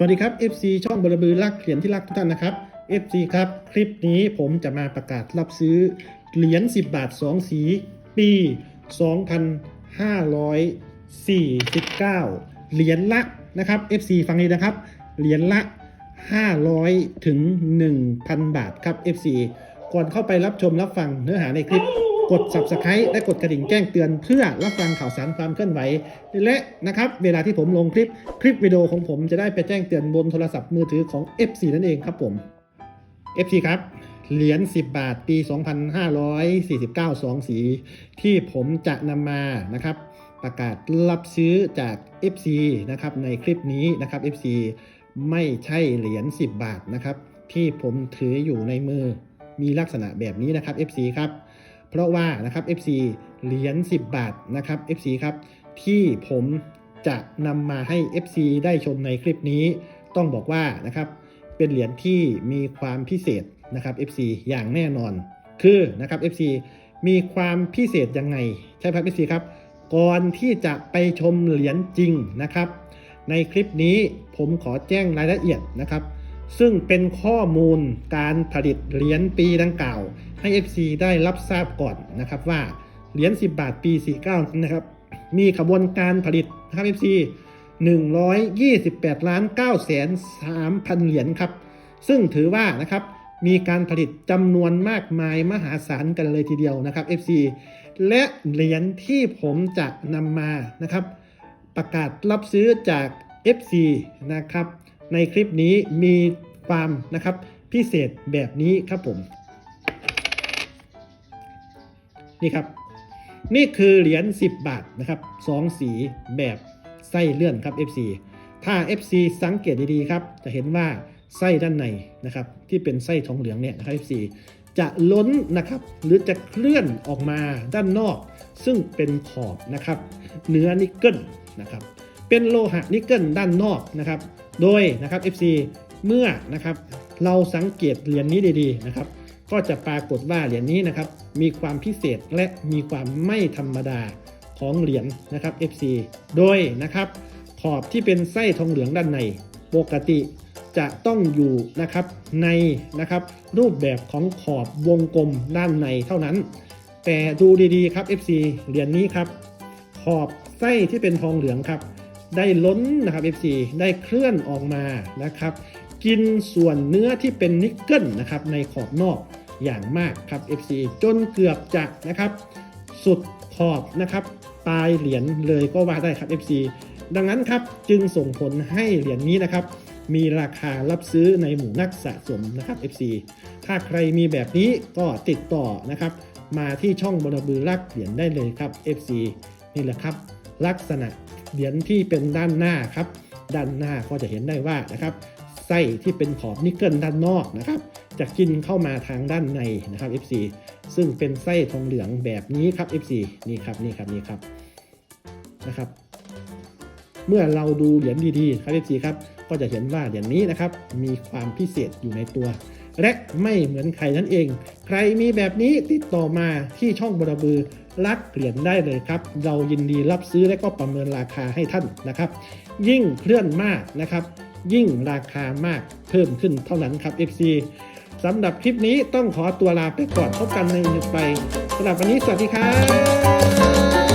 สวัสดีครับ FC ช่องบรบือรักเหรียญที่รักทุกท่านนะครับ FC ครับคลิปนี้ผมจะมาประกาศรับซื้อเหรียญ10 บาท 2 สี ปี 2549 เหรียญละนะครับ FC ฟังดีนะครับ เหรียญละ 500 ถึง 1,000 บาทครับ FC ก่อนเข้าไปรับชมรับฟังเนื้อหาในคลิป กด subscribe และกดกระดิ่งแจ้งเตือนเพื่อรับฟังข่าวสารความเคลื่อนไหว และนะครับเวลาที่ผมลงคลิปคลิปวิดีโอของผมจะได้ไปแจ้งเตือนบนโทรศัพท์มือถือของ FC นั่นเองครับผม FC ครับเหรียญ10 บาทปี 2549 2 สี ที่ผมจะนำมานะครับ ประกาศรับซื้อจาก FC นะครับในคลิปนี้นะครับ FC ไม่ใช่เหรียญ10 บาทนะครับ ที่ผมถืออยู่ในมือมีลักษณะแบบนี้นะครับ FC ครับ เพราะว่านะครับ FC เหรียญ10 บาทนะครับ FC ครับที่ผมจะนำมาให้ FC ได้ชมในคลิปนี้ ต้องบอกว่านะครับเป็นเหรียญที่มีความพิเศษนะครับ FC อย่างแน่นอน คือนะครับ FC มีความพิเศษยังไง ใช่ครับ FC ครับก่อนที่จะไปชมเหรียญจริงนะครับ ในคลิปนี้ผมขอแจ้งรายละเอียดนะครับ ซึ่งเป็นข้อมูลการผลิตเหรียญปีดังกล่าว ให้ FC ได้รับทราบก่อนนะครับว่าเหรียญ10 บาทปี 49 นะครับ มีขบวนการผลิตนะครับ FC 128ล้าน9แสน3พันเหรียญครับ ซึ่งถือว่านะครับมีการผลิตจำนวนมากมายมหาศาลกันเลยทีเดียวนะครับ FC และเหรียญที่ผมจะนำมานะครับ ประกาศรับซื้อจาก FC นะครับ ในคลิปนี้มีความนะครับพิเศษแบบนี้ครับผม นี่ครับ นี่คือเหรียญ10 บาทนะครับสองสีแบบไส้เลื่อนครับ FC ถ้า FC สังเกตดีๆครับ จะเห็นว่าไส้ด้านในนะครับ ที่เป็นไส้ทองเหลืองเนี่ยนะครับ FC จะล้นนะครับ หรือจะเคลื่อนออกมาด้านนอก ซึ่งเป็นขอบนะครับ เนื้อนิกเกิลนะครับ เป็นโลหะนิกเกิลด้านนอกนะครับ โดยนะครับ FC เมื่อนะครับเราสังเกตเหรียญนี้ดีๆนะครับ ก็จะปรากฏว่าเหรียญนี้นะครับมีความพิเศษและมีความไม่ธรรมดาของเหรียญนะครับ FC โดยนะครับขอบที่เป็นไส้ทองเหลืองด้านในปกติจะต้องอยู่นะครับในนะครับรูปแบบของขอบวงกลมด้านในเท่านั้น แต่ดูดีๆครับ FC เหรียญนี้ครับ ขอบไส้ที่เป็นทองเหลืองครับ ได้ล้นนะครับ FC ได้เคลื่อนออกมานะครับ กินส่วนเนื้อที่เป็นนิกเกิลนะครับในขอบนอกอย่างมากครับ FC จนเกือบจะนะครับ สุดขอบนะครับปลายเหรียญเลยก็ว่าได้ครับ FC ดังนั้นครับจึงส่งผลให้เหรียญนี้นะครับ มีราคารับซื้อในหมู่นักสะสมนะครับ FC ถ้าใครมีแบบนี้ก็ติดต่อนะครับ มาที่ช่องบรบือรักเหรียญได้เลยครับ FC นี่แหละครับ ลักษณะเหรียญที่เป็นด้านหน้าครับ ด้านหน้าก็จะเห็นได้ว่านะครับไส้ที่เป็นขอบนิกเกิลด้านนอกนะครับ จะกินเข้ามาทางด้านในนะครับ FC ซึ่งเป็นไส้ทองเหลืองแบบนี้ครับ FC นี่ครับนี่ครับนี่ครับนะครับ เมื่อเราดูเหรียญดีๆครับ FC ครับก็จะเห็นว่าเหรียญนี้นะครับ มีความพิเศษอยู่ในตัว และไม่เหมือนใครนั่นเอง ใครมีแบบนี้ติดต่อมาที่ช่องบรบือ รักเหรียญได้เลยครับ เรายินดีรับซื้อและก็ประเมินราคาให้ท่านนะครับ ยิ่งเคลื่อนมากนะครับ ยิ่งราคามากเพิ่มขึ้นเท่านั้นครับ FC สำหรับคลิปนี้ต้องขอตัวลาไปก่อนพบกันในหนึ่งไปสำหรับวันนี้สวัสดีครับ